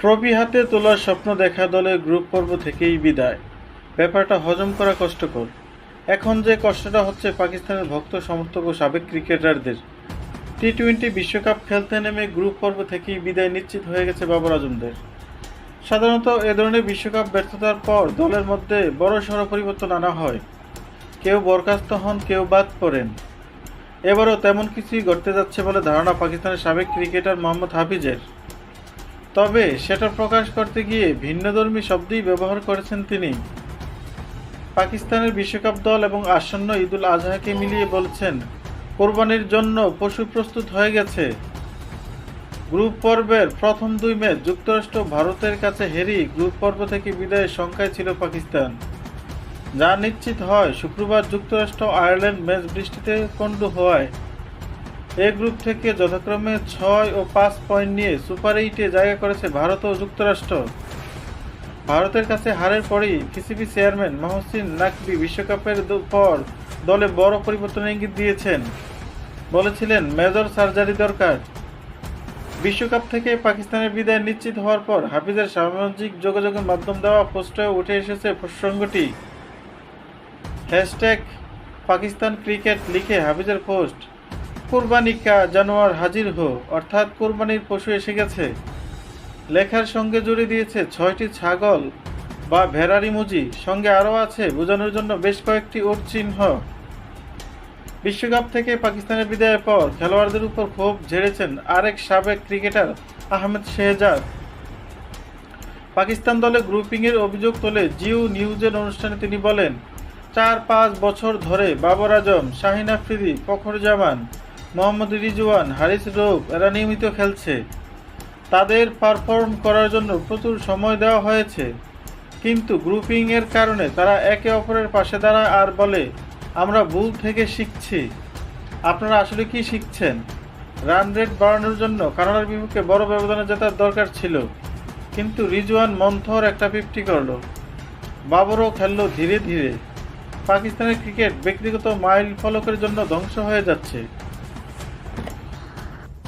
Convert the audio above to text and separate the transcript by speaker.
Speaker 1: Trophy হাতে তোলার স্বপ্ন দেখা দলের গ্রুপ পর্ব থেকেই বিদায়। ব্যাপারটা হজম করা কষ্টকর। এখন যে কষ্টটা হচ্ছে পাকিস্তানের ভক্ত, সমর্থক ও সাবেক ক্রিকেটারদের। টি টোয়েন্টি বিশ্বকাপ খেলতে নেমে গ্রুপ পর্ব থেকেই বিদায় নিশ্চিত হয়ে গেছে বাবর আজমদের। সাধারণত এ ধরনের বিশ্বকাপ ব্যর্থতার পর দলের মধ্যে বড় সড় পরিবর্তন আনা হয়। কেউ বরখাস্ত হন, কেউ বাদ পড়েন। এবারও তেমন কিছুই ঘটতে যাচ্ছে বলে ধারণা পাকিস্তানের সাবেক ক্রিকেটার মোহাম্মদ হাফিজের। তবে সেটা প্রকাশ করতে গিয়ে ভিন্নধর্মী শব্দই ব্যবহার করেছেন তিনি। পাকিস্তানের বিশ্বকাপ দল এবং আসন্ন ঈদুল আজহাকে মিলিয়ে বলছেন, কোরবানির জন্য পশু প্রস্তুত হয়ে গেছে। গ্রুপ পর্বের প্রথম দুই ম্যাচ যুক্তরাষ্ট্র ভারতের কাছে হেরেই গ্রুপ পর্ব থেকে বিদায়ের সংখ্যায় ছিল পাকিস্তান। যা নিশ্চিত হয় শুক্রবার যুক্তরাষ্ট্র আয়ারল্যান্ড ম্যাচ বৃষ্টিতে পণ্ড হওয়ায়। এ গ্রুপ থেকে যথাক্রমে ছয় ও পাঁচ পয়েন্ট নিয়ে সুপার এইটে জায়গা করেছে ভারত ও যুক্তরাষ্ট্র। ভারতের কাছে হারের পরেই পিসিবি চেয়ারম্যান মহসিন নাকবি বিশ্বকাপের পর দলে বড় পরিবর্তনের ইঙ্গিত দিয়েছেন। বলেছিলেন, মেজর সার্জারি দরকার। বিশ্বকাপ থেকে পাকিস্তানের বিদায় নিশ্চিত হওয়ার পর হাফিজের সামাজিক যোগাযোগের মাধ্যম দেওয়া পোস্টে উঠে এসেছে প্রসঙ্গটি। হ্যাশট্যাগ পাকিস্তান ক্রিকেট লিখে হাফিজের পোস্ট। কুরবানি কা জানোয়ার হাজির হো, অর্থাৎ কুরবানির পশু এসে গেছে। লেখার সঙ্গে জুড়ে দিয়েছে ছয়টি ছাগল বা ভেড়ার ইমোজি, সঙ্গে আরও আছে বোঝানোর জন্য বেশ কয়েকটি ওট চিহ্ন। বিশ্বকাপ থেকে পাকিস্তানের বিদায়ের পর খেলোয়াড়দের উপর ক্ষোভ ঝেড়েছেন আরেক সাবেক ক্রিকেটার আহমেদ শেহজাদ। পাকিস্তান দলে গ্রুপিংয়ের অভিযোগ তোলে জিও নিউজের অনুষ্ঠানে তিনি বলেন চার পাঁচ বছর ধরে বাবর আজম, শাহিন আফ্রিদি, ফখরুজ্জামান মোহাম্মদ রিজওয়ান, হারিস রৌফ, এরা নিয়মিত খেলছে। তাদের পারফর্ম করার জন্য প্রচুর সময় দেওয়া হয়েছে। কিন্তু গ্রুপিংয়ের কারণে তারা একে অপরের পাশে দাঁড়ায় আর বলে, আমরা ভুল থেকে শিখছি। আপনারা আসলে কি শিখছেন? রান রেট বাড়ানোর জন্য কানাডার বিপক্ষে বড় ব্যবধানে জেতার দরকার ছিল। কিন্তু রিজওয়ান মন্থর একটা ফিফটি করল। বাবরও খেললো ধীরে ধীরে। পাকিস্তানের ক্রিকেট ব্যক্তিগত মাইল ফলকের জন্য ধ্বংস হয়ে যাচ্ছে।